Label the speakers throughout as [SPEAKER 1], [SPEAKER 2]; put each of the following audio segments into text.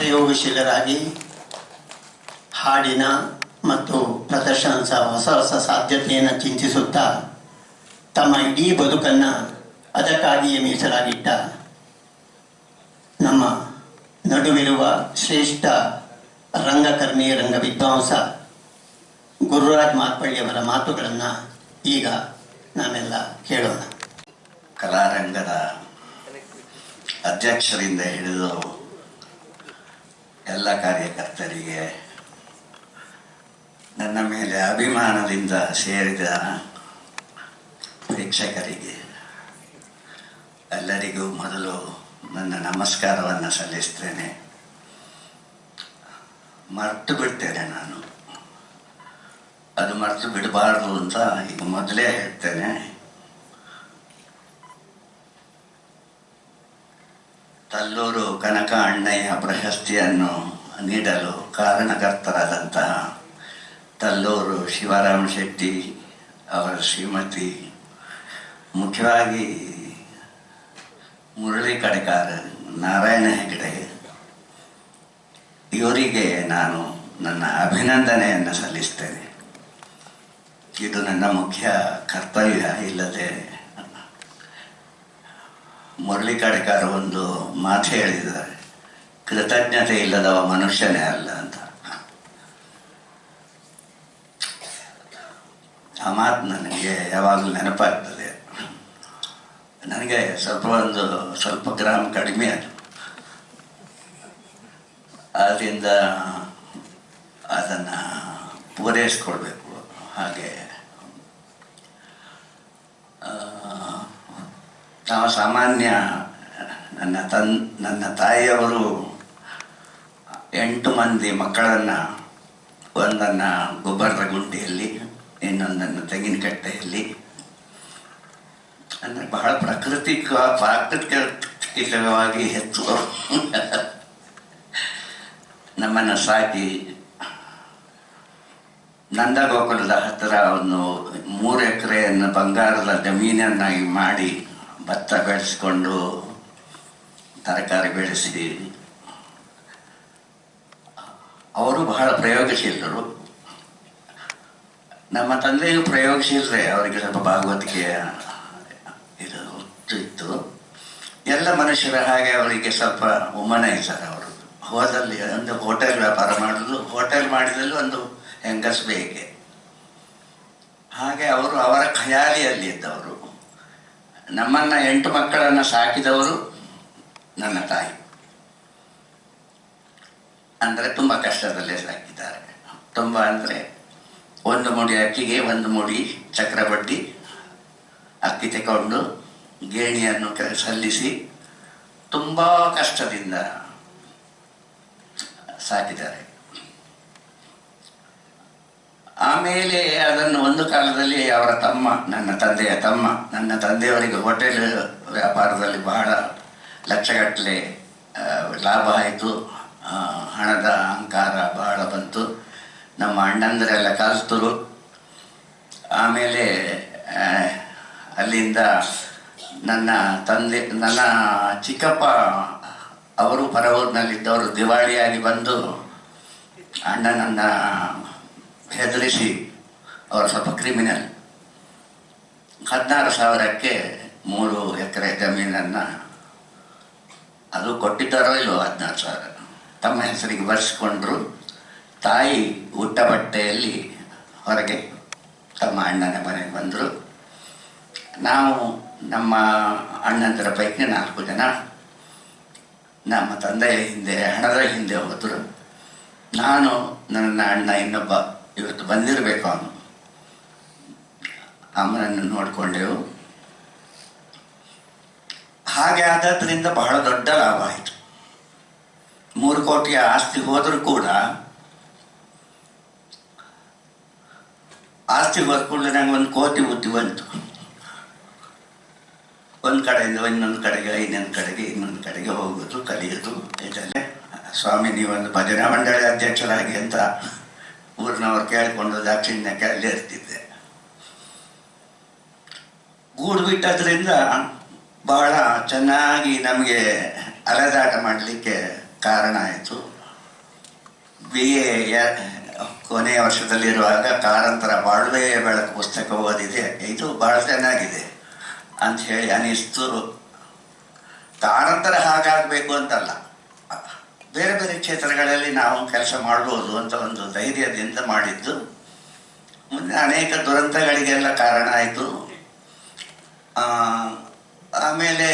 [SPEAKER 1] ಪ್ರಯೋಗಶೀಲರಾಗಿ ಹಾಡಿನ ಮತ್ತು ಪ್ರದರ್ಶನದ ಹೊಸ ಹೊಸ ಸಾಧ್ಯತೆಯನ್ನು ಚಿಂತಿಸುತ್ತಾ ತಮ್ಮ ಇಡೀ ಬದುಕನ್ನು ಅದಕ್ಕಾಗಿಯೇ ಮೀಸಲಾಗಿಟ್ಟ ನಮ್ಮ ನಡುವಿರುವ ಶ್ರೇಷ್ಠ ರಂಗಕರ್ಮಿ ರಂಗ ವಿದ್ವಾಂಸ ಗುರುರಾಜ್ ಮಾರ್ಪಳ್ಳಿಯವರ ಮಾತುಗಳನ್ನು ಈಗ ನಾವೆಲ್ಲ ಕೇಳೋಣ.
[SPEAKER 2] ಕಲಾರಂಗದ ಅಧ್ಯಕ್ಷರಿಂದ ಹಿಡಿದು ಎಲ್ಲ ಕಾರ್ಯಕರ್ತರಿಗೆ ನನ್ನ ಮೇಲೆ ಅಭಿಮಾನದಿಂದ ಸೇರಿದ ಪ್ರೇಕ್ಷಕರಿಗೆ ಎಲ್ಲರಿಗೂ ಮೊದಲು ನನ್ನ ನಮಸ್ಕಾರವನ್ನು ಸಲ್ಲಿಸ್ತೇನೆ. ಮರ್ತು ಬಿಡ್ತೇನೆ ನಾನು. ಅದು ಮರ್ತು ಬಿಡಬಾರ್ದು ಅಂತ ಈಗ ಮೊದಲೇ ಹೇಳ್ತೇನೆ. ತಲ್ಲೂರು ಕನಕ ಅಣ್ಣಯ್ಯ ಪ್ರಶಸ್ತಿಯನ್ನು ನೀಡಲು ಕಾರಣಕರ್ತರಾದಂತಹ ತಲ್ಲೂರು ಶಿವರಾಮ ಶೆಟ್ಟಿ ಅವರ ಶ್ರೀಮತಿ, ಮುಖ್ಯವಾಗಿ ಮುರಳಿ ಕಡೆಕಾರ ನಾರಾಯಣ ಹೆಗಡೆ. ಇವರಿಗೆ ನಾನು ನನ್ನ ಅಭಿನಂದನೆಯನ್ನು ಸಲ್ಲಿಸ್ತೇನೆ. ಇದು ನನ್ನ ಮುಖ್ಯ ಕರ್ತವ್ಯ, ಇಲ್ಲದೆ ಮುರಳಿ ಕಾಡಿಕಾರ ಒಂದು ಮಾತು ಹೇಳಿದ್ದಾರೆ, ಕೃತಜ್ಞತೆ ಇಲ್ಲದವ ಮನುಷ್ಯನೇ ಅಲ್ಲ ಅಂತ. ಆ ಮಾತು ನನಗೆ ಯಾವಾಗಲೂ ನೆನಪಾಗ್ತದೆ. ನನಗೆ ಸ್ವಲ್ಪ ಒಂದು ಸ್ವಲ್ಪ ಗ್ರಾಮ್ ಕಡಿಮೆ ಅದು. ಆದ್ದರಿಂದ ಅದನ್ನು ಪೂರೈಸ್ಕೊಳ್ಬೇಕು ಹಾಗೆ. ನಾವು ಸಾಮಾನ್ಯ, ನನ್ನ ತನ್, ನನ್ನ ತಾಯಿಯವರು ಎಂಟು ಮಂದಿ ಮಕ್ಕಳನ್ನು ಒಂದನ್ನು ಗೊಬ್ಬರದ ಗುಂಡಿಯಲ್ಲಿ, ಇನ್ನೊಂದನ್ನು ತೆಂಗಿನಕಟ್ಟೆಯಲ್ಲಿ. ಅಂದರೆ ಬಹಳ ಪ್ರಾಕೃತಿಕ, ಪ್ರಾಕೃತಿಕವಾಗಿ ಹೆಚ್ಚು. ನಮ್ಮನ್ನು ಸಾಕಿ ನಂದಗೋಕುಲದ ಹತ್ತಿರ ಒಂದು ಮೂರು ಎಕರೆಯನ್ನು ಬಂಗಾರದ ಜಮೀನನ್ನಾಗಿ ಮಾಡಿ ಭತ್ತ ಬೆಳೆಸಿಕೊಂಡು ತರಕಾರಿ ಬೆಳೆಸಿ, ಅವರು ಬಹಳ ಪ್ರಯೋಗಶೀಲರು. ನಮ್ಮ ತಂದೆಯು ಪ್ರಯೋಗಶೀಲರೇ, ಅವರಿಗೆ ಸ್ವಲ್ಪ ಭಾಗವತಿಕೆಯ ಇದು ಇತ್ತು. ಎಲ್ಲ ಮನುಷ್ಯರ ಹಾಗೆ ಅವರಿಗೆ ಸ್ವಲ್ಪ ಉಮನೈಸರ್ ಅವರು. ಹೋದಲ್ಲಿ ಒಂದು ಹೋಟೆಲ್ ವ್ಯಾಪಾರ ಮಾಡೋದು, ಹೋಟೆಲ್ ಮಾಡಿದಲ್ಲಿ ಒಂದು ಹೆಂಗಸ್ ಬೇಕೆ. ಹಾಗೆ ಅವರು ಅವರ ಖಯಾಲಿಯಲ್ಲಿ ಇದ್ದವರು. ನಮ್ಮನ್ನ ಎಂಟು ಮಕ್ಕಳನ್ನು ಸಾಕಿದವರು ನನ್ನ ತಾಯಿ. ಅಂದರೆ ತುಂಬ ಕಷ್ಟದಲ್ಲೇ ಸಾಕಿದ್ದಾರೆ. ತುಂಬ ಅಂದರೆ ಒಂದು ಮುಡಿ ಅಕ್ಕಿಗೆ ಒಂದು ಮುಡಿ ಚಕ್ರಬಡ್ಡಿ ಅಕ್ಕಿ ತಗೊಂಡು ಗೇಣಿಯನ್ನು ಸಲ್ಲಿಸಿ ತುಂಬ ಕಷ್ಟದಿಂದ ಸಾಕಿದ್ದಾರೆ. ಆಮೇಲೆ ಅದನ್ನು ಒಂದು ಕಾಲದಲ್ಲಿ ಅವರ ತಮ್ಮ, ನನ್ನ ತಂದೆಯ ತಮ್ಮ, ನನ್ನ ತಂದೆಯವರಿಗೆ ಹೋಟೆಲ್ ವ್ಯಾಪಾರದಲ್ಲಿ ಬಹಳ ಲಕ್ಷಗಟ್ಟಲೆ ಲಾಭ ಆಯಿತು. ಹಣದ ಅಹಂಕಾರ ಬಹಳ ಬಂತು. ನಮ್ಮ ಅಣ್ಣಂದರೆಲ್ಲ ಕಲಿತರು ಆಮೇಲೆ ಅಲ್ಲಿಂದ ನನ್ನ ತಂದೆ, ನನ್ನ ಚಿಕ್ಕಪ್ಪ ಅವರು ಪರವೂರಿನಲ್ಲಿದ್ದವರು ದಿವಾಳಿಯಾಗಿ ಬಂದು ಅಣ್ಣನನ್ನ ಹೆದರಿಸಿ ಅವರು ಸ್ವಲ್ಪ ಕ್ರಿಮಿನಲ್. ಹದಿನಾರು ಸಾವಿರಕ್ಕೆ ಮೂರು ಎಕರೆ ಜಮೀನನ್ನು ಅದು ಕೊಟ್ಟಿದ್ದಾರೋ ಇಲ್ಲೋ ಹದಿನಾರು ಸಾವಿರ? ತಮ್ಮ ಹೆಸರಿಗೆ ಬರೆಸಿಕೊಂಡ್ರು. ತಾಯಿ ಊಟ ಬಟ್ಟೆಯಲ್ಲಿ ಹೊರಗೆ ತಮ್ಮ ಅಣ್ಣನ ಮನೆಗೆ ಬಂದರು. ನಾವು ನಮ್ಮ ಅಣ್ಣಂದರ ಪೈಕಿ ನಾಲ್ಕು ಜನ, ನಮ್ಮ ತಂದೆಯ ಹಿಂದೆ, ಹಣದ ಹಿಂದೆ ಹೋದರು. ನಾನು ನನ್ನ ಅಣ್ಣ ಇನ್ನೊಬ್ಬ ಇವತ್ತು ಬಂದಿರಬೇಕು ಅವನು. ಅಮ್ಮನನ್ನು ನೋಡಿಕೊಂಡೆವು. ಹಾಗೆ ಆದದ್ರಿಂದ ಬಹಳ ದೊಡ್ಡ ಲಾಭ ಆಯಿತು. ಮೂರು ಕೋಟಿಯ ಆಸ್ತಿ ಹೋದರೂ ಕೂಡ ಆಸ್ತಿ ಕೂಡಲೇ ನಂಗೆ ಒಂದು ಕೋಟಿ ಬುದ್ಧಿ ಬಂತು. ಒಂದು ಕಡೆಯಿಂದ ಇನ್ನೊಂದು ಕಡೆಗೆ ಇನ್ನೊಂದು ಕಡೆಗೆ ಇನ್ನೊಂದು ಕಡೆಗೆ ಹೋಗೋದು, ಕಲಿಯೋದು ಇದಲ್ಲೇ ಸ್ವಾಮಿ, ನೀವೊಂದು ಭಜನಾ ಮಂಡಳಿ ಅಧ್ಯಕ್ಷರಾಗಿ ಅಂತ ಊರಿನವ್ರು ಕೇಳಿಕೊಂಡು ದಾಕ್ಷಿಣ್ಯ ಅಲ್ಲೇ ಇರ್ತಿದ್ದೆ. ಗೂಡು ಬಿಟ್ಟದ್ರಿಂದ ಬಹಳ ಚೆನ್ನಾಗಿ ನಮಗೆ ಅಲೆದಾಟ ಮಾಡಲಿಕ್ಕೆ ಕಾರಣ ಆಯಿತು. ಬಿ ಎ ಕೊನೆಯ ವರ್ಷದಲ್ಲಿರುವಾಗ ಕಾರಂತರ ಬಾಳ್ವೆ ಬೆಳಕು ಪುಸ್ತಕ ಓದಿದೆ. ಇದು ಭಾಳ ಚೆನ್ನಾಗಿದೆ ಅಂತ ಹೇಳಿ ಅನಿಸ್ತು. ಕಾರಂತರ ಹಾಗಾಗಬೇಕು ಅಂತಲ್ಲ. ಬೇರೆ ಬೇರೆ ಕ್ಷೇತ್ರಗಳಲ್ಲಿ ನಾವು ಕೆಲಸ ಮಾಡ್ಬೋದು ಅಂತ ಒಂದು ಧೈರ್ಯದಿಂದ ಮಾಡಿದ್ದು. ಮುಂದೆ ಅನೇಕ ದುರಂತಗಳಿಗೆಲ್ಲ ಕಾರಣ ಆಯಿತು. ಆಮೇಲೆ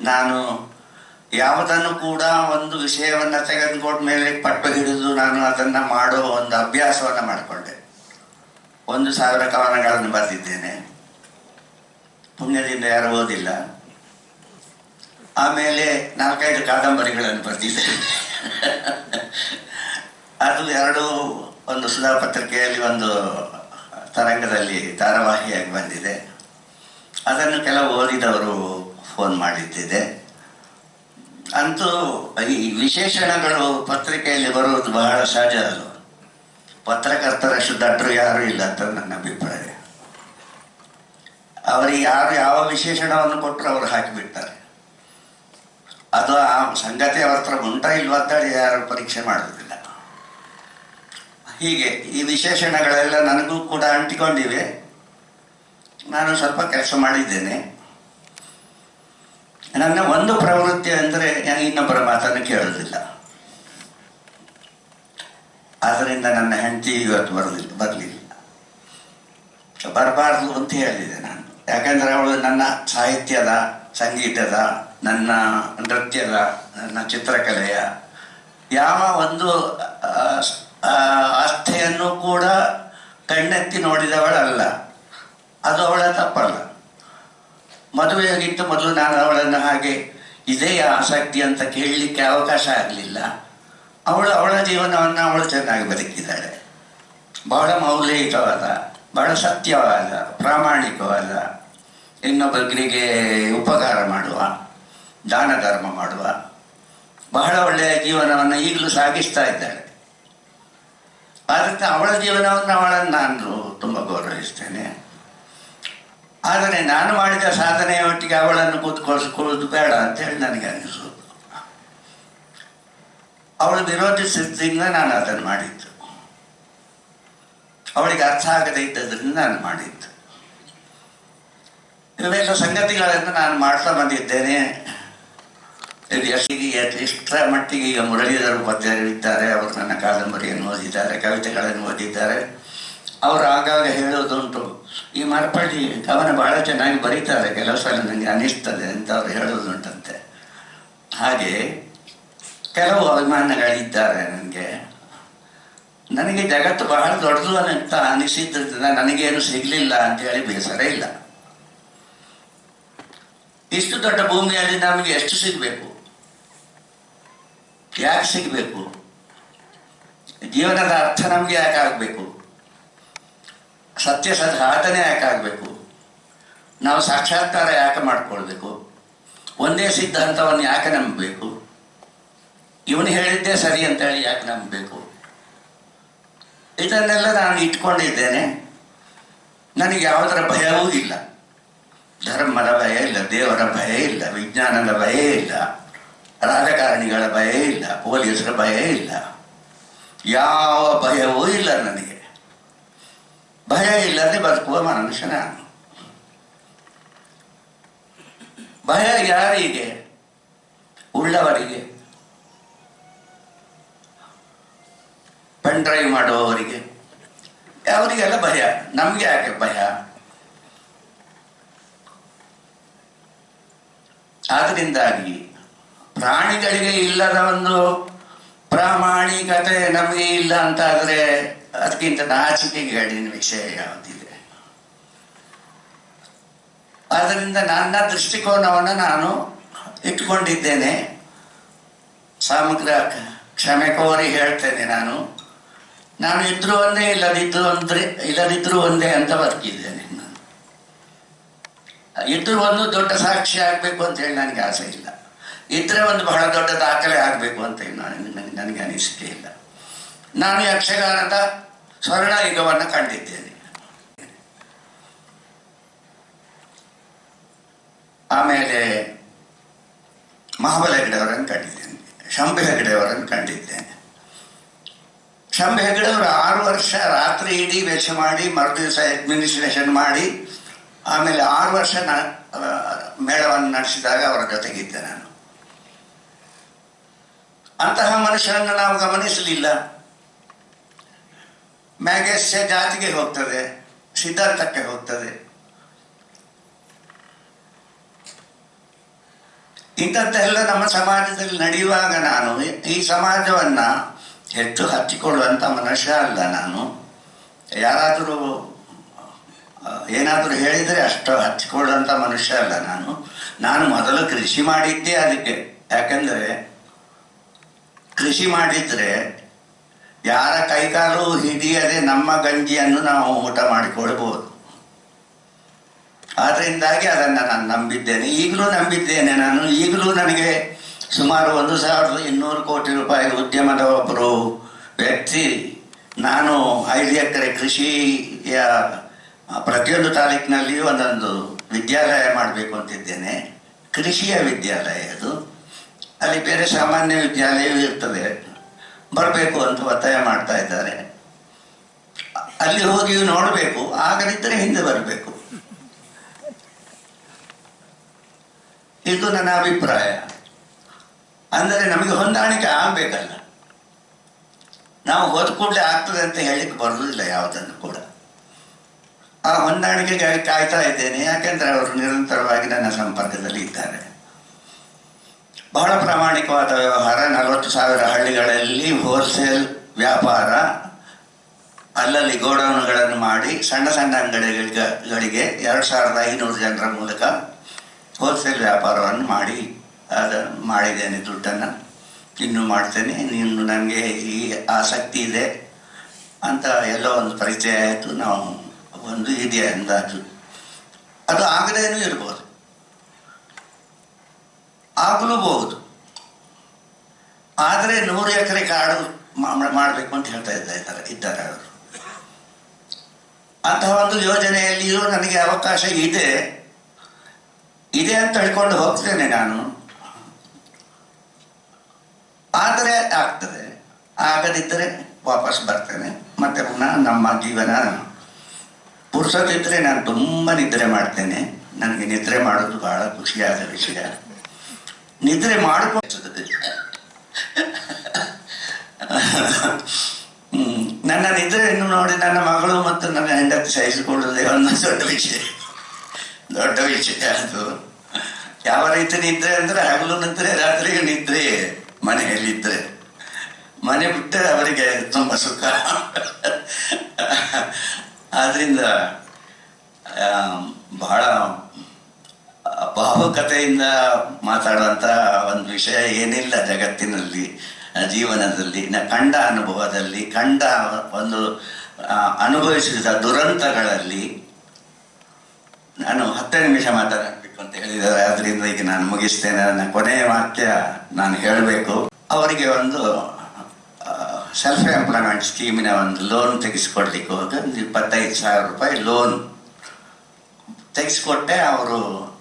[SPEAKER 2] ನಾನು ಯಾವುದನ್ನು ಕೂಡ ಒಂದು ವಿಷಯವನ್ನು ತೆಗೆದುಕೊಂಡ ಮೇಲೆ ಪಟ್ಟು ಹಿಡಿದು ನಾನು ಅದನ್ನು ಮಾಡೋ ಒಂದು ಅಭ್ಯಾಸವನ್ನು ಮಾಡಿಕೊಂಡೆ. ಒಂದು ಸಾವಿರ ಕವನಗಳನ್ನು ಬರೆದಿದ್ದೇನೆ. ಪುಣ್ಯದಿಂದ ಯಾರು ಓದಿಲ್ಲ. ಆಮೇಲೆ ನಾಲ್ಕೈದು ಕಾದಂಬರಿಗಳನ್ನು ಬರೆದಿದ್ದೆ ಅದು ಎರಡು ಒಂದು ಸುಧಾ ಪತ್ರಿಕೆಯಲ್ಲಿ ಒಂದು ತರಂಗದಲ್ಲಿ ಧಾರಾವಾಹಿಯಾಗಿ ಬಂದಿದೆ. ಅದನ್ನು ಕೆಲವು ಓದಿದವರು ಫೋನ್ ಮಾಡಿದ್ದಿದೆ. ಅಂತೂ ಈ ವಿಶೇಷಣಗಳು ಪತ್ರಿಕೆಯಲ್ಲಿ ಬರುವುದು ಬಹಳ ಸಹಜ ಅದು. ಪತ್ರಕರ್ತರಷ್ಟು ಶುದ್ಧರು ಯಾರೂ ಇಲ್ಲ ಅಂತ ನನ್ನ ಅಭಿಪ್ರಾಯ. ಅವರಿಗೆ ಯಾರು ಯಾವ ವಿಶೇಷಣವನ್ನು ಕೊಟ್ಟರು ಅವರು ಹಾಕಿಬಿಡ್ತಾರೆ. ಅದು ಆ ಸಂಗತಿ ಅವ್ರ ಹತ್ರ ಉಂಟಾ ಇಲ್ವಾ ಅಂತೇಳಿ ಯಾರು ಪರೀಕ್ಷೆ ಮಾಡೋದಿಲ್ಲ. ಹೀಗೆ ಈ ವಿಶೇಷಣಗಳೆಲ್ಲ ನನಗೂ ಕೂಡ ಅಂಟಿಕೊಂಡಿವೆ. ನಾನು ಸ್ವಲ್ಪ ಕೆಲಸ ಮಾಡಿದ್ದೇನೆ. ನನ್ನ ಒಂದು ಪ್ರವೃತ್ತಿ ಅಂದರೆ ನಾನು ಇನ್ನೊಬ್ಬರ ಮಾತನ್ನು ಕೇಳೋದಿಲ್ಲ ಆದ್ದರಿಂದ ನನ್ನ ಹೆಂಡತಿ ಇವತ್ತು ಬರಲಿಲ್ಲ ಬರಲಿಲ್ಲ. ಬರಬಾರ್ದು ಅಂತ ಹೇಳಿದೆ ನಾನು. ಯಾಕಂದರೆ ಅವಳು ನನ್ನ ಸಾಹಿತ್ಯದ, ಸಂಗೀತದ ನನ್ನ ನೃತ್ಯದ, ನನ್ನ ಚಿತ್ರಕಲೆಯ ಯಾವ ಒಂದು ಆಸ್ಥೆಯನ್ನು ಕೂಡ ಕಣ್ಣೆತ್ತಿ ನೋಡಿದವಳಲ್ಲ. ಅದು ಅವಳ ತಪ್ಪಲ್ಲ. ಮದುವೆಯಾಗಿತ್ತು ಮೊದಲು ನಾನು ಅವಳನ್ನು ಹಾಗೆ ಇದೇ ಆಸಕ್ತಿ ಅಂತ ಕೇಳಲಿಕ್ಕೆ ಅವಕಾಶ ಆಗಲಿಲ್ಲ. ಅವಳು ಅವಳ ಜೀವನವನ್ನು ಅವಳು ಚೆನ್ನಾಗಿ ಬದುಕಿದ್ದಾಳೆ. ಬಹಳ ಮೌಲ್ಯಯುತವಾದ ಬಹಳ ಸತ್ಯವಾದ, ಪ್ರಾಮಾಣಿಕವಾದ ಇನ್ನೊಬ್ಬರಿಗೆ ಉಪಕಾರ ಮಾಡುವ ದಾನ ಧರ್ಮ ಮಾಡುವ ಬಹಳ ಒಳ್ಳೆಯ ಜೀವನವನ್ನು ಈಗಲೂ ಸಾಗಿಸ್ತಾ ಇದ್ದಾಳೆ. ಆದ್ದರಿಂದ ಅವಳ ಜೀವನವನ್ನು ಅವಳನ್ನು ನಾನು ತುಂಬ ಗೌರವಿಸ್ತೇನೆ. ಆದರೆ ನಾನು ಮಾಡಿದ ಸಾಧನೆಯ ಒಟ್ಟಿಗೆ ಅವಳನ್ನು ಕೂತ್ಕೊಳ್ಸ್ಕೊಳ್ಳೋದು ಬೇಡ ಅಂತೇಳಿ ನನಗೆ ಅನ್ನಿಸೋದು ಅವಳು ವಿರೋಧಿಸಿದ್ದರಿಂದ ನಾನು ಅದನ್ನು ಮಾಡಿದ್ದು. ಅವಳಿಗೆ ಅರ್ಥ ಆಗದೇ ಇದ್ದದ್ರಿಂದ ನಾನು ಮಾಡಿದ್ದು. ಇವೆಲ್ಲ ಸಂಗತಿಗಳನ್ನು ನಾನು ಮಾಡ್ತಾ ಬಂದಿದ್ದೇನೆ. ಎಷ್ಟರ ಮಟ್ಟಿಗೆ ಈಗ ಮುರಳೀಧರ ಉಪಾಧ್ಯಾಯರಿದ್ದಾರೆ ಅವರು ನನ್ನ ಕಾದಂಬರಿಯನ್ನು ಓದಿದ್ದಾರೆ, ಕವಿತೆಗಳನ್ನು ಓದಿದ್ದಾರೆ. ಅವರು ಆಗಾಗ ಹೇಳೋದುಂಟು ಈ ಮರಪಳ್ಳಿ ಕವನ ಬಹಳ ಚೆನ್ನಾಗಿ ಬರೀತಾರೆ, ಕೆಲವು ಸಲ ನನಗೆ ಅನಿಸ್ತದೆ ಅಂತ ಅವರು ಹೇಳೋದುಂಟಂತೆ ಹಾಗೆ ಕೆಲವು ಅಭಿಮಾನಗಳಿದ್ದಾರೆ ನನಗೆ. ನನಗೆ ಜಗತ್ತು ಬಹಳ ದೊಡ್ಡದು ಅಂತ ಅನಿಸಿದ್ದರಿಂದ ನನಗೇನು ಸಿಗಲಿಲ್ಲ ಅಂತ ಹೇಳಿ ಬೇಸರ ಇಲ್ಲ. ಇಷ್ಟು ದೊಡ್ಡ ಭೂಮಿಯಲ್ಲಿ ನಮಗೆ ಎಷ್ಟು ಸಿಗಬೇಕು? ಯಾಕೆ ಸಿಗಬೇಕು? ಜೀವನದ ಅರ್ಥ ನಮಗೆ ಯಾಕೆ ಆಗಬೇಕು? ಸತ್ಯ ಸಾಧನೆ ಯಾಕೆ ಆಗಬೇಕು? ನಾವು ಸಾಕ್ಷಾತ್ಕಾರ ಯಾಕೆ ಮಾಡಿಕೊಳ್ಬೇಕು? ಒಂದೇ ಸಿದ್ಧಾಂತವನ್ನು ಯಾಕೆ ನಂಬಬೇಕು? ಇವನು ಹೇಳಿದ್ದೇ ಸರಿ ಅಂತ ಹೇಳಿ ಯಾಕೆ ನಂಬಬೇಕು? ಇದನ್ನೆಲ್ಲ ನಾನು ಇಟ್ಕೊಂಡಿದ್ದೇನೆ. ನನಗೆ ಯಾವುದರ ಭಯವೂ ಇಲ್ಲ. ಧರ್ಮದ ಭಯ ಇಲ್ಲ, ದೇವರ ಭಯ ಇಲ್ಲ, ವಿಜ್ಞಾನದ ಭಯ ಇಲ್ಲ. ರಾಜಕಾರಣಿಗಳ ಭಯ ಇಲ್ಲ, ಪೊಲೀಸರ ಭಯ ಇಲ್ಲ. ಯಾವ ಭಯವೂ ಇಲ್ಲ ನನಗೆ. ಭಯ ಇಲ್ಲದೆ ಬದುಕುವ ಮನುಷ್ಯ ನಾನು. ಭಯ ಯಾರಿಗೆ? ಉಳ್ಳವರಿಗೆ. ಪೆನ್ ಡ್ರೈವ್ ಮಾಡುವವರಿಗೆ. ಅವರಿಗೆಲ್ಲ ಭಯ. ನಮ್ಗೆ ಯಾಕೆ ಭಯ? ಆದ್ರಿಂದಾಗಿ ಪ್ರಾಣಿಗಳಿಗೆ ಇಲ್ಲದ ಒಂದು ಪ್ರಾಮಾಣಿಕತೆ ನಮಗೆ ಇಲ್ಲ ಅಂತ ಆದ್ರೆ ಅದಕ್ಕಿಂತ ನಾಚಿಕೆಗೇಡಿನ ವಿಷಯ ಯಾವುದಿದೆ? ಆದ್ದರಿಂದ ನನ್ನ ದೃಷ್ಟಿಕೋನವನ್ನು ನಾನು ಇಟ್ಕೊಂಡಿದ್ದೇನೆ ಸಮಗ್ರ ಕ್ಷಮೆ ಕೋರಿ ಹೇಳ್ತೇನೆ ನಾನು. ನಾನು ಇದ್ರು ಒಂದೇ, ಇಲ್ಲದಿದ್ರು ಅಂದ್ರೆ ಇಲ್ಲದಿದ್ರು ಒಂದೇ ಅಂತ ಬದುಕಿದ್ದೇನೆ ನಾನು. ಇದ್ರು ಒಂದು ದೊಡ್ಡ ಸಾಕ್ಷಿ ಆಗಬೇಕು ಅಂತ ಹೇಳಿ ನನಗೆ ಆಸೆ ಇಲ್ಲ. ಇದ್ರೆ ಒಂದು ಬಹಳ ದೊಡ್ಡ ದಾಖಲೆ ಆಗಬೇಕು ಅಂತ ನಾನು ನನಗೆ ಅನಿಸಿಕೆ ಇಲ್ಲ. ನಾನು ಯಕ್ಷಗಾನದ ಸ್ವರ್ಣಯುಗವನ್ನು ಕಂಡಿದ್ದೇನೆ. ಆಮೇಲೆ ಮಹಾಬಲ ಹೆಗಡೆಯವರನ್ನು ಕಂಡಿದ್ದೇನೆ. ಶಂಭು ಹೆಗಡೆಯವರನ್ನು ಕಂಡಿದ್ದೇನೆ. ಶಂಭು ಹೆಗಡೆಯವರು ಆರು ವರ್ಷ ರಾತ್ರಿ ಇಡೀ ವೆಚ್ಚ ಮಾಡಿ, ಮರುದಿವಸ ಅಡ್ಮಿನಿಸ್ಟ್ರೇಷನ್ ಮಾಡಿ, ಆಮೇಲೆ ಆರು ವರ್ಷ ಮೇಳವನ್ನು ನಡೆಸಿದಾಗ ಅವರ ಜೊತೆಗಿದ್ದೆ ನಾನು. ಅಂತಹ ಮನುಷ್ಯರನ್ನು ನಾವು ಗಮನಿಸಲಿಲ್ಲ. ಮ್ಯಾಗಸ್ಯ ಜಾತಿಗೆ ಹೋಗ್ತದೆ ಸಿದ್ಧಾರ್ಥಕ್ಕೆ ಹೋಗ್ತದೆ. ಇಂಥದ್ದೆಲ್ಲ ನಮ್ಮ ಸಮಾಜದಲ್ಲಿ ನಡೆಯುವಾಗ ನಾನು ಈ ಸಮಾಜವನ್ನ ಹೆಚ್ಚು ಹಚ್ಚಿಕೊಳ್ಳುವಂಥ ಮನುಷ್ಯ ಅಲ್ಲ ನಾನು. ಯಾರಾದರೂ ಏನಾದರೂ ಹೇಳಿದರೆ ಅಷ್ಟು ಹಚ್ಚಿಕೊಳ್ಳುವಂಥ ಮನುಷ್ಯ ಅಲ್ಲ ನಾನು. ನಾನು ಮೊದಲು ಕೃಷಿ ಮಾಡಿದ್ದೆ ಅದಕ್ಕೆ. ಯಾಕಂದರೆ ಕೃಷಿ ಮಾಡಿದ್ರೆ ಯಾರ ಕೈಕಾಲು ಹಿಡಿಯದೆ ನಮ್ಮ ಗಂಜಿಯನ್ನು ನಾವು ಊಟ ಮಾಡಿಕೊಳ್ಬೋದು. ಆದ್ರಿಂದಾಗಿ ಅದನ್ನು ನಾನು ನಂಬಿದ್ದೇನೆ. ಈಗಲೂ ನಂಬಿದ್ದೇನೆ ನಾನು. ಈಗಲೂ ನನಗೆ ಸುಮಾರು ಒಂದು ಸಾವಿರದ ಇನ್ನೂರು ಕೋಟಿ ರೂಪಾಯಿ ಉದ್ಯಮದ ಒಬ್ಬರು ವ್ಯಕ್ತಿ, ನಾನು ಐದು ಎಕರೆ ಕೃಷಿಯ ಪ್ರತಿಯೊಂದು ತಾಲೂಕಿನಲ್ಲಿಯೂ ಒಂದೊಂದು ವಿದ್ಯಾಲಯ ಮಾಡಬೇಕು ಅಂತಿದ್ದೇನೆ. ಕೃಷಿಯ ವಿದ್ಯಾಲಯ ಅದು. ಅಲ್ಲಿ ಬೇರೆ ಸಾಮಾನ್ಯ ವಿದ್ಯಾಲಯವೂ ಇರ್ತದೆ. ಬರಬೇಕು ಅಂತ ಒತ್ತಾಯ ಮಾಡ್ತಾ ಇದ್ದಾರೆ. ಅಲ್ಲಿ ಹೋಗಿ ನೋಡಬೇಕು, ಆಗದಿದ್ದರೆ ಹಿಂದೆ ಬರಬೇಕು. ಇದು ನನ್ನ ಅಭಿಪ್ರಾಯ. ಅಂದರೆ ನಮಗೆ ಹೊಂದಾಣಿಕೆ ಆಗಬೇಕಲ್ಲ. ನಾವು ಹೋದ ಕೂಡಲೇ ಆಗ್ತದೆ ಅಂತ ಹೇಳಿಕ್ಕೆ ಬರುವುದಿಲ್ಲ ಯಾವುದನ್ನು ಕೂಡ. ಆ ಹೊಂದಾಣಿಕೆಗಾಗಿ ಕಾಯ್ತಾ ಇದ್ದೇನೆ, ಯಾಕೆಂದರೆ ಅವರು ನಿರಂತರವಾಗಿ ನನ್ನ ಸಂಪರ್ಕದಲ್ಲಿ ಇದ್ದಾರೆ. ಬಹಳ ಪ್ರಾಮಾಣಿಕವಾದ ವ್ಯವಹಾರ. ನಲವತ್ತು ಸಾವಿರ ಹಳ್ಳಿಗಳಲ್ಲಿ ಹೋಲ್ಸೇಲ್ ವ್ಯಾಪಾರ. ಅಲ್ಲಲ್ಲಿ ಗೋಡೌನ್ಗಳನ್ನು ಮಾಡಿ ಸಣ್ಣ ಸಣ್ಣ ಅಂಗಡಿಗಳಿಗೆ ಎರಡು ಸಾವಿರದ ಐನೂರು ಜನರ ಮೂಲಕ ಹೋಲ್ಸೇಲ್ ವ್ಯಾಪಾರವನ್ನು ಮಾಡಿ, ಅದ ಮಾಡಿದ್ದೇನೆ ದುಡ್ಡನ್ನು. ಇನ್ನೂ ಮಾಡ್ತೇನೆ. ಇನ್ನು ನನಗೆ ಈ ಆಸಕ್ತಿ ಇದೆ ಅಂತ ಎಲ್ಲ ಒಂದು ಪರಿಚಯ ಆಯಿತು. ನಾವು ಒಂದು ಇದೆ ಅಂದಾಜು. ಅದು ಆಗದೇನೂ ಇರ್ಬೋದು. ಆಗಲೂಬಹುದು. ಆದರೆ ನೂರು ಎಕರೆ ಕಾಡು ಮಾಡಬೇಕು ಅಂತ ಹೇಳ್ತಾ ಇದ್ದ ಇದ್ದಾರೆ ಇದ್ದಾರೆ ಅವರು. ಅಂತಹ ಒಂದು ಯೋಜನೆಯಲ್ಲಿಯೂ ನನಗೆ ಅವಕಾಶ ಇದೆ. ಇದೆ ಅಂತ ಹೇಳ್ಕೊಂಡು ಹೋಗ್ತೇನೆ ನಾನು. ಆದರೆ ಆಗ್ತದೆ. ಆಗದಿದ್ದರೆ ವಾಪಸ್ ಬರ್ತೇನೆ. ಮತ್ತೆ ಪುನಃ ನಮ್ಮ ಜೀವನ ಪುರುಸದಿದ್ರೆ ನಾನು ತುಂಬ ನಿದ್ರೆ ಮಾಡ್ತೇನೆ. ನನಗೆ ನಿದ್ರೆ ಮಾಡೋದು ಬಹಳ ಖುಷಿಯಾದ ವಿಷಯ. ನಿದ್ರೆ ಮಾಡಿಕೊಂಡು. ನನ್ನ ನಿದ್ರೆಯನ್ನು ನೋಡಿ ನನ್ನ ಮಗಳು ಮತ್ತು ನನ್ನ ಹೆಂಡತಿ ಸಹಿಸಿಕೊಳ್ಳದೆ ಒಂದು ದೊಡ್ಡ ವಿಷಯ. ದೊಡ್ಡ ವಿಷಯ ಅದು. ಯಾವ ರೀತಿ ನಿದ್ರೆ ಅಂದ್ರೆ ಹಗಲು ನಿದ್ರೆ, ರಾತ್ರಿಗೆ ನಿದ್ರೆ ಮನೆಯಲ್ಲಿದ್ರೆ ಮನೆ ಬಿಟ್ಟರೆ ಅವರಿಗೆ ತುಂಬ ಸುಖ. ಆದ್ರಿಂದ ಬಹಳ ಭಾವುಕತೆಯಿಂದ ಮಾತಾಡುವಂತ ಒಂದು ವಿಷಯ ಏನಿಲ್ಲ ಜಗತ್ತಿನಲ್ಲಿ ಜೀವನದಲ್ಲಿ ಕಂಡ ಅನುಭವದಲ್ಲಿ, ಕಂಡ ಒಂದು ಅನುಭವಿಸಿದ ದುರಂತಗಳಲ್ಲಿ ನಾನು ಹತ್ತು ನಿಮಿಷ ಮಾತನಾಡಬೇಕು ಅಂತ ಹೇಳಿದ್ದಾರೆ. ಅದರಿಂದ ಈಗ ನಾನು ಮುಗಿಸ್ತೇನೆ. ನನ್ನ ಕೊನೆಯ ವಾಕ್ಯ ನಾನು ಹೇಳಬೇಕು. ಅವರಿಗೆ ಒಂದು ಸೆಲ್ಫ್ ಎಂಪ್ಲಾಯ್ಮೆಂಟ್ ಸ್ಕೀಮಿನ ಒಂದು ಲೋನ್ ತೆಗೆಸ್ಕೊಡ್ಲಿಕ್ಕೆ ಒಂದು ಇಪ್ಪತ್ತೈದು ಸಾವಿರ ರೂಪಾಯಿ ಲೋನ್ ತೆಗೆಸ್ಕೊಟ್ಟೆ. ಅವರು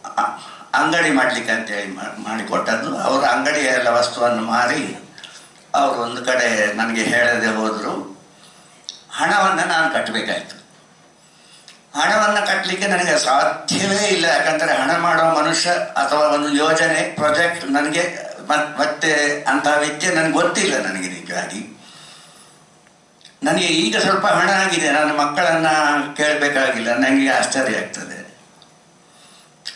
[SPEAKER 2] ಅಂಗಡಿ ಮಾಡ್ಲಿಕ್ಕೆ ಅಂತೇಳಿ ಮಾ- ಮಾಡಿಕೊಟ್ಟದ್ದು. ಅವರು ಅಂಗಡಿಯ ಎಲ್ಲ ವಸ್ತುವನ್ನು ಮಾರಿ ಅವರು ಒಂದು ಕಡೆ ನನಗೆ ಹೇಳದೆ ಹೋದರು, ಹಣವನ್ನು ನಾನು ಕಟ್ಟಬೇಕಾಯ್ತು ಹಣವನ್ನು ಕಟ್ಟಲಿಕ್ಕೆ ನನಗೆ ಸಾಧ್ಯವೇ ಇಲ್ಲ. ಯಾಕಂದರೆ ಹಣ ಮಾಡುವ ಮನುಷ್ಯ ಅಥವಾ ಒಂದು ಯೋಜನೆ, ಪ್ರಾಜೆಕ್ಟ್ ನನಗೆ ಮತ್- ಮತ್ತೆ ಅಂತಹ ವಿದ್ಯೆ ನನಗೆ ಗೊತ್ತಿಲ್ಲ ನನಗೆ ನಿಜವಾಗಿ ನನಗೆ ಈಗ ಸ್ವಲ್ಪ ಹಣ ಆಗಿದೆ. ನನ್ನ ಮಕ್ಕಳನ್ನ ಕೇಳಬೇಕಾಗಿಲ್ಲ. ನನಗೆ ಆಶ್ಚರ್ಯ ಆಗ್ತದೆ.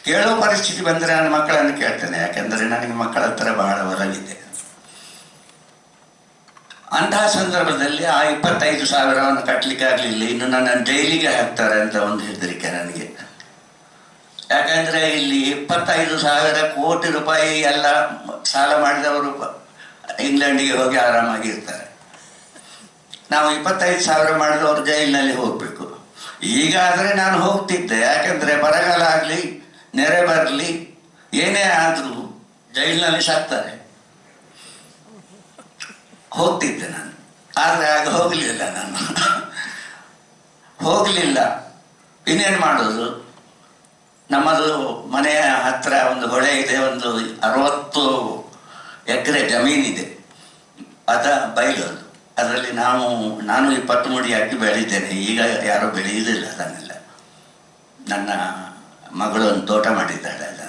[SPEAKER 2] ಕೇಳೋ ಪರಿಸ್ಥಿತಿ ಬಂದರೆ ನಾನು ಮಕ್ಕಳನ್ನು ಕೇಳ್ತೇನೆ. ಯಾಕೆಂದರೆ ನನಗೆ ಮಕ್ಕಳ ಹತ್ರ ಬಹಳ ಹೊರಗಿದೆ ಅಂತಹ ಸಂದರ್ಭದಲ್ಲಿ ಆ ಇಪ್ಪತ್ತೈದು ಸಾವಿರವನ್ನು ಕಟ್ಟಲಿಕ್ಕೆ ಆಗಲಿಲ್ಲ. ಇನ್ನು ನನ್ನ ಜೈಲಿಗೆ ಹಾಕ್ತಾರೆ ಅಂತ ಒಂದು ಹೆದರಿಕೆ ನನಗೆ. ಯಾಕಂದರೆ ಇಲ್ಲಿ ಇಪ್ಪತ್ತೈದು ಸಾವಿರ ಕೋಟಿ ರೂಪಾಯಿ ಎಲ್ಲ ಸಾಲ ಮಾಡಿದವರು ಇಂಗ್ಲೆಂಡಿಗೆ ಹೋಗಿ ಆರಾಮಾಗಿ ಇರ್ತಾರೆ. ನಾವು ಇಪ್ಪತ್ತೈದು ಸಾವಿರ ಮಾಡಿದವರು ಜೈಲಿನಲ್ಲಿ ಹೋಗಬೇಕು. ಈಗ ಆದರೆ ನಾನು ಹೋಗ್ತಿದ್ದೆ. ಯಾಕಂದ್ರೆ ಬರಗಾಲ ಆಗಲಿ ನೆರೆ ಬರಲಿ, ಏನೇ ಆದರೂ ಜೈಲಿನಲ್ಲಿ ಸಾಕ್ತಾರೆ. ಹೋಗ್ತಿದ್ದೆ ನಾನು. ಆದರೆ ಆಗ ಹೋಗಲಿಲ್ಲ ನಾನು. ಹೋಗಲಿಲ್ಲ. ಇನ್ನೇನು ಮಾಡೋದು? ನಮ್ಮದು ಮನೆಯ ಹತ್ರ ಒಂದು ಹೊಳೆ ಇದೆ, ಒಂದು ಅರವತ್ತು ಎಕರೆ ಜಮೀನಿದೆ ಅದ ಬಯಲು ಅದು ಅದರಲ್ಲಿ ನಾವು, ನಾನು ಇಪ್ಪತ್ತು ಮೂಡಿ ಅಕ್ಕಿ ಬೆಳೆದಿದ್ದೇನೆ. ಈಗ ಯಾರೂ ಬೆಳೆಯುವುದಿಲ್ಲ ಅದನ್ನೆಲ್ಲ. ನನ್ನ ಮಗಳು ಒಂದು ತೋಟ ಮಾಡಿದ್ದಾಳೆ ಅಂತ.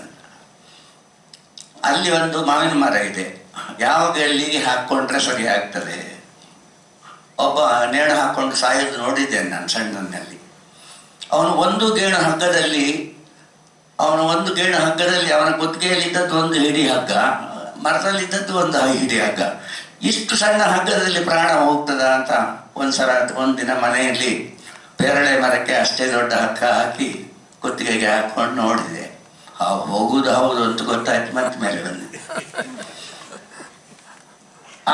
[SPEAKER 2] ಅಲ್ಲಿ ಒಂದು ಮಾವಿನ ಮರ ಇದೆ. ಯಾವ ಎಲ್ಲಿಗೆ ಹಾಕ್ಕೊಂಡ್ರೆ ಸರಿ ಆಗ್ತದೆ? ಒಬ್ಬ ನೇಣು ಹಾಕ್ಕೊಂಡು ಸಾಯೋದು ನೋಡಿದ್ದೇನೆ ನಾನು ಸಣ್ಣನಲ್ಲಿ ಅವನು ಒಂದು ಗೇಣು ಹಗ್ಗದಲ್ಲಿ, ಅವನು ಒಂದು ಗೇಣು ಹಗ್ಗದಲ್ಲಿ ಅವನ ಕುತ್ತಿಗೆಯಲ್ಲಿದ್ದದ್ದು ಒಂದು ಹಿಡಿ ಹಗ್ಗ, ಮರದಲ್ಲಿದ್ದದ್ದು ಒಂದು ಹಿಡಿ ಹಗ್ಗ. ಇಷ್ಟು ಸಣ್ಣ ಹಗ್ಗದಲ್ಲಿ ಪ್ರಾಣ ಹೋಗ್ತದ ಅಂತ ಒಂದ್ಸಲ ಒಂದಿನ ಮನೆಯಲ್ಲಿ ಪೇರಳೆ ಮರಕ್ಕೆ ಅಷ್ಟೇ ದೊಡ್ಡ ಹಗ್ಗ ಹಾಕಿ ಕುತ್ತಿಗೆಗೆ ಹಾಕೊಂಡು ನೋಡಿದೆ. ಆ ಹೋಗುದು ಹೌದು ಅಂತ ಗೊತ್ತಾಯ್ತು ಮತ್ತೆ ಮೇಲೆ ಬಂದಿದೆ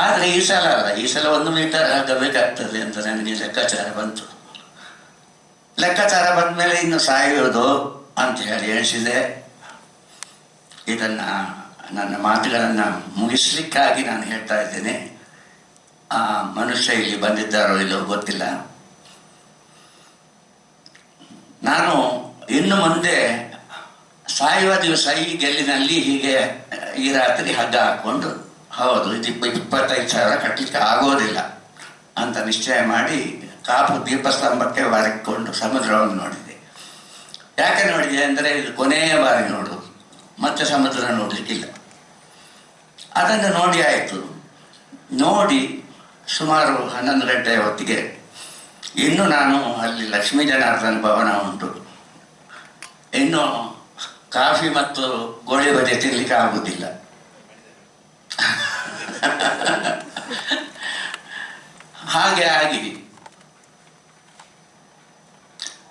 [SPEAKER 2] ಆದರೆ ಈ ಸಲ ಅಲ್ಲ, ಈ ಸಲ ಒಂದು ಮೀಟರ್ ಹಾಕಬೇಕಾಗ್ತದೆ ಬೇಕಾಗ್ತದೆ ಅಂತ ನನಗೆ ಲೆಕ್ಕಾಚಾರ ಬಂತು. ಲೆಕ್ಕಾಚಾರ ಬಂದ ಮೇಲೆ ಇನ್ನು ಸಾಯುವುದು ಅಂತ ಹೇಳಿ ಎಣಿಸಿದೆ. ಇದನ್ನ ನನ್ನ ಮಾತುಗಳನ್ನು ಮುಗಿಸ್ಲಿಕ್ಕಾಗಿ ನಾನು ಹೇಳ್ತಾ ಇದ್ದೇನೆ. ಆ ಮನುಷ್ಯ ಇಲ್ಲಿ ಬಂದಿದ್ದಾರೋ ಇಲ್ಲೋ ಗೊತ್ತಿಲ್ಲ. ನಾನು ಇನ್ನು ಮುಂದೆ ಸಾಯುವ ದಿವಸ ಈ ಗೆಲ್ಲಿನಲ್ಲಿ ಹೀಗೆ ಈ ರಾತ್ರಿ ಹಗ್ಗ ಹಾಕೊಂಡು ಹೌದು, ಇದು ಇಪ್ಪ ಇಪ್ಪತ್ತೈದು ಸಾವಿರ ಕಟ್ಟಲಿಕ್ಕೆ ಆಗೋದಿಲ್ಲ ಅಂತ ನಿಶ್ಚಯ ಮಾಡಿ ಕಾಪು ದೀಪಸ್ತಂಭಕ್ಕೆ ಬಾರಿಕೊಂಡು ಸಮುದ್ರವನ್ನು ನೋಡಿದೆ. ಯಾಕೆ ನೋಡಿದೆ ಅಂದರೆ ಇದು ಕೊನೆಯ ಬಾರಿ ನೋಡು, ಮತ್ತೆ ಸಮುದ್ರ ನೋಡಲಿಕ್ಕಿಲ್ಲ. ಅದನ್ನು ನೋಡಿ ಆಯಿತು. ನೋಡಿ ಸುಮಾರು ಹನ್ನೊಂದು ಗಂಟೆಯ ಹೊತ್ತಿಗೆ ಇನ್ನು ನಾನು ಅಲ್ಲಿ ಲಕ್ಷ್ಮೀ ಜನಾರ್ದನ ಭವನ ಉಂಟು. ಇನ್ನು ಕಾಫಿ ಮತ್ತು ಗೋಳಿ ಬಜೆ ತಿನ್ಲಿಕ್ಕೆ ಆಗುದಿಲ್ಲ. ಹಾಗೆ ಆಗಿ.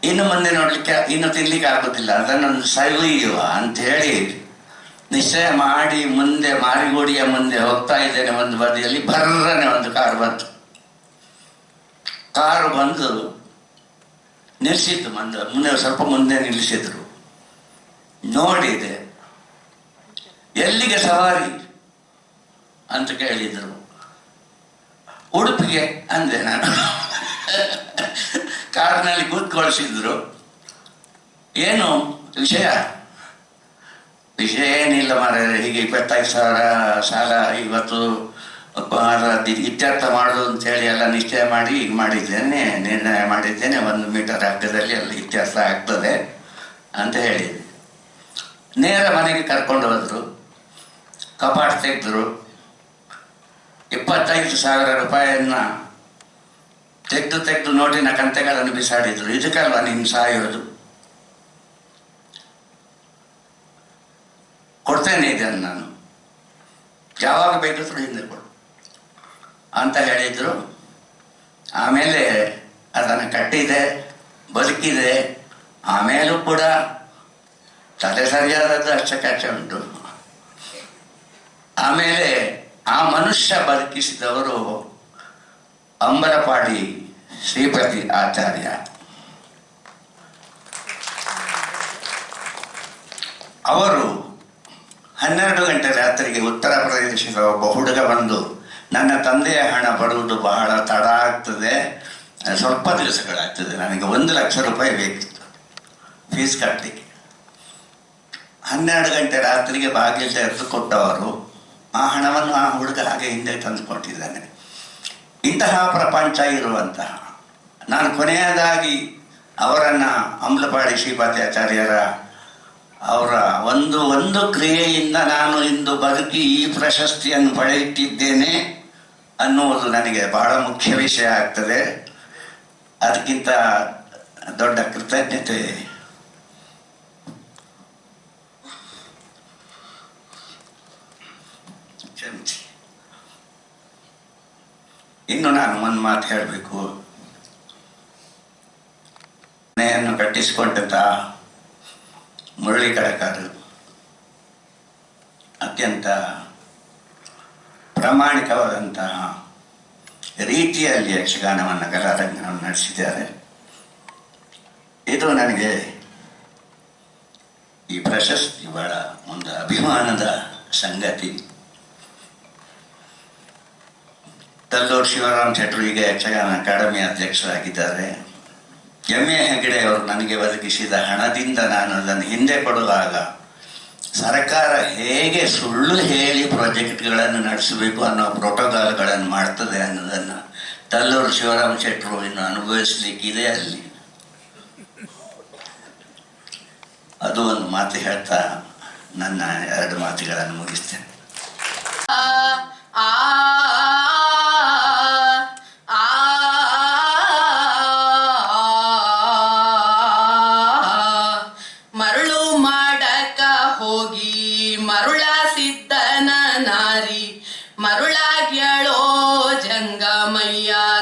[SPEAKER 2] ಇನ್ನು ಮುಂದೆ ನೋಡ್ಲಿಕ್ಕೆ, ಇನ್ನು ತಿನ್ಲಿಕ್ಕೆ ಆಗುದಿಲ್ಲ. ಅದನ್ನೊಂದು ಸವಿಯುವ ಅಂತ ಹೇಳಿ ನಿಶ್ಚಯ ಮಾಡಿ ಮುಂದೆ, ಮಾರಿಗೋಡಿಯ ಮುಂದೆ ಹೋಗ್ತಾ ಇದ್ದೇನೆ ಒಂದು ಬದಿಯಲ್ಲಿ. ಬರ್ರನೆ ಒಂದು ಕಾರ್ ಬಂತು. ಕಾರು ಬಂದು ನಿಲ್ಲಿಸಿತ್ತು ಮುಂದೆ ಮುಂದೆ ಸ್ವಲ್ಪ ಮುಂದೆ ನಿಲ್ಲಿಸಿದ್ರು. ನೋಡಿದೆ. ಎಲ್ಲಿಗೆ ಸವಾರಿ? ಅಂತ ಕೇಳಿದರು. ಉಡುಪಿಗೆ ಅಂದೆ ನಾನು. ಕಾರ್ನಲ್ಲಿ ಕೂತ್ಕೊಳಿಸಿದ್ರು. ಏನು ವಿಷಯ? ವಿಷಯ ಏನಿಲ್ಲ ಮಾರೇ, ಹೀಗೆ ಇಪ್ಪತ್ತೈದು ಸಾವಿರ ಸಾಲ ಇವತ್ತು ಇತ್ಯರ್ಥ ಮಾಡೋದು ಅಂತ ಹೇಳಿ ಎಲ್ಲ ನಿಶ್ಚಯ ಮಾಡಿ ಈಗ ಮಾಡಿದ್ದೇನೆ, ನಿರ್ಣಯ ಮಾಡಿದ್ದೇನೆ. ಒಂದು ಮೀಟರ್ ಅಗ್ಗದಲ್ಲಿ ಎಲ್ಲ ಇತ್ಯರ್ಥ ಆಗ್ತದೆ ಅಂತ ಹೇಳಿದೆ ನೇರ ಮನೆಗೆ ಕರ್ಕೊಂಡು ಹೋದರು, ಕಪಾಟ್ ತೆಗೆದ್ರು, ಇಪ್ಪತ್ತೈದು ಸಾವಿರ ರೂಪಾಯಿಯನ್ನು ತೆಗೆದು ತೆಗೆದು ನೋಟಿನ ಕಂತೆಗಳನ್ನು ಬಿಸಾಡಿದ್ರು. ಇದಕ್ಕಲ್ವ ನೀನು ಸಾಯೋದು? ಕೊಡ್ತೇನೆ ಇದನ್ನು ನಾನು. ಯಾವಾಗ ಬೇಕಿದ್ರು ಹಿಂದೆ ಕೊಡು ಅಂತ ಹೇಳಿದ್ರು. ಆಮೇಲೆ ಅದನ್ನು ಕಟ್ಟಿದೆ, ಬದುಕಿದೆ. ಆಮೇಲೂ ಕೂಡ ತಲೆ ಸರಿಯಾದದ್ದು ಅಚ್ಚಕಚ್ಚ ಉಂಟು. ಆಮೇಲೆ ಆ ಮನುಷ್ಯ ಬದುಕಿಸಿದವರು ಅಂಬರಪಾಡಿ ಶ್ರೀಪತಿ ಆಚಾರ್ಯ. ಅವರು ಹನ್ನೆರಡು ಗಂಟೆ ರಾತ್ರಿಗೆ ಉತ್ತರ ಪ್ರದೇಶದ ಒಬ್ಬ ಹುಡುಗ ಬಂದು, ನನ್ನ ತಂದೆಯ ಹಣ ಬರುವುದು ಬಹಳ ತಡ ಆಗ್ತದೆ. ಸ್ವಲ್ಪ ದಿವಸಗಳಾಗ್ತದೆ. ನನಗೆ ಒಂದು ಲಕ್ಷ ರೂಪಾಯಿ ಬೇಕಿತ್ತು. ಫೀಸ್ ಕಟ್ಟಲಿಕ್ಕೆ ಹನ್ನೆರಡು ಗಂಟೆ ರಾತ್ರಿಗೆ ಬಾಗಿಲು ತೆರೆದು ಕೊಟ್ಟವರು ಆ ಹಣವನ್ನು ಆ ಹುಡುಗ ಹಾಗೆ ಹಿಂದೆ ತಂದು ಕೊಟ್ಟಿದ್ದಾನೆ. ಇಂತಹ ಪ್ರಪಂಚ ಇರುವಂತಹ ನಾನು ಕೊನೆಯದಾಗಿ ಅವರನ್ನು ಅಮ್ಲಪಾಡಿ ಶ್ರೀಪಾತ್ಯಾಚಾರ್ಯರ ಅವರ ಒಂದು ಒಂದು ಕ್ರಿಯೆಯಿಂದ ನಾನು ಇಂದು ಬದುಕಿ ಈ ಪ್ರಶಸ್ತಿಯನ್ನು ಪಡೆಯುತ್ತಿದ್ದೇನೆ ಅನ್ನುವುದು ನನಗೆ ಬಹಳ ಮುಖ್ಯ ವಿಷಯ ಆಗ್ತದೆ. ಅದಕ್ಕಿಂತ ದೊಡ್ಡ ಕೃತಜ್ಞತೆ ಇನ್ನು ನಾನು ಒಂದು ಮಾತು ಹೇಳಬೇಕು. ಮನೆಯನ್ನು ಕಟ್ಟಿಸಿಕೊಂಡಂತ ಮುರಳಿ ಕಡಕಾರು ಅತ್ಯಂತ ಪ್ರಾಮಾಣಿಕವಾದಂತಹ ರೀತಿಯಲ್ಲಿ ಯಕ್ಷಗಾನವನ್ನು ಕಲಾರಂಗನವನ್ನು ನಡೆಸಿದ್ದಾರೆ. ಇದು ನನಗೆ ಈ ಪ್ರಶಸ್ತಿ ಬಹಳ ಒಂದು ಅಭಿಮಾನದ ಸಂಗತಿ. ತಲ್ಲೂರು ಶಿವರಾಮ್ ಶೆಟ್ರು ಈಗ ಯಕ್ಷಗಾನ ಅಕಾಡೆಮಿ ಅಧ್ಯಕ್ಷರಾಗಿದ್ದಾರೆ. ಎಂ ಎ ಹೆಗಡೆ ಅವರು ನನಗೆ ಒದಗಿಸಿದ ಹಣದಿಂದ ನಾನು ಅದನ್ನು ಹಿಂದೆ ಕೊಡುವಾಗ ಸರ್ಕಾರ ಹೇಗೆ ಸುಳ್ಳು ಹೇಳಿ ಪ್ರಾಜೆಕ್ಟ್ಗಳನ್ನು ನಡೆಸಬೇಕು ಅನ್ನೋ ಪ್ರೋಟೋಕಾಲ್ಗಳನ್ನು ಮಾಡ್ತದೆ ಅನ್ನೋದನ್ನು ತಲ್ಲೂರು ಶಿವರಾಮ್ ಶೆಟ್ಟರು ಇನ್ನು ಅನುಭವಿಸ್ಲಿಕ್ಕಿದೆ ಅಲ್ಲಿ. ಅದು ಒಂದು ಮಾತು ಹೇಳ್ತಾ ನನ್ನ ಎರಡು ಮಾತುಗಳನ್ನು ಮುಗಿಸ್ತೇನೆ.
[SPEAKER 3] ನಾರಿ ಮರುಳಾಗ್ಯಳೋ ಜಂಗಮಯ್ಯಾಗ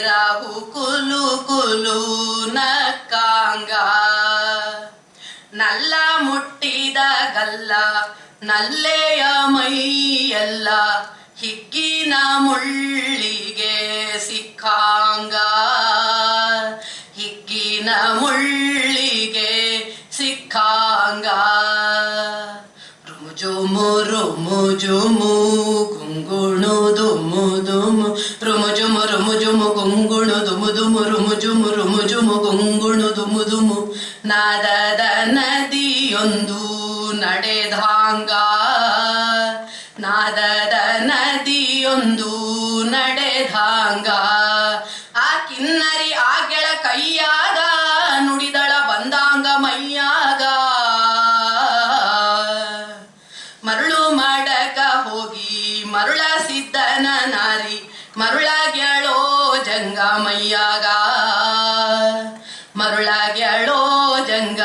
[SPEAKER 3] ಬಸಿರ ಕುಲು ಕುಲು ನಕ್ಕಾಂಗ ನಲ್ಲ ಮುಟ್ಟಿದ ಗಲ್ಲ, ನಲ್ಲೆಯ ಮೈಯೆಲ್ಲ ಹಿಗ್ಗಿನ ಮುಳ್ಳಿಗೆ ಸಿಕ್ಕಾಂಗ. ಹಿಗ್ಗಿನ ಮುಳ್ಳಿಗೆ ಸಿಕ್ಕಾಂಗ. ದುಮು ರುಮುಜುಮು ರುಮುಜುಮು ಗುಂಗುಣು ದುಮು ದುಮು ನಾದದ ನದಿಯೊಂದು ನಡೆದಾಂಗ. ನಾದದ ನದಿಯೊಂದು ನಡೆದಾಂಗ. ಆ ಕಿನ್ನರಿ ಆಗೆಳ ಕೈಯಾಗ ನುಡಿದಳ ಜಂಗಮಯ್ಯಾಗ ಮರುಳಾಗಿ ಅಳೋ ಜಂಗ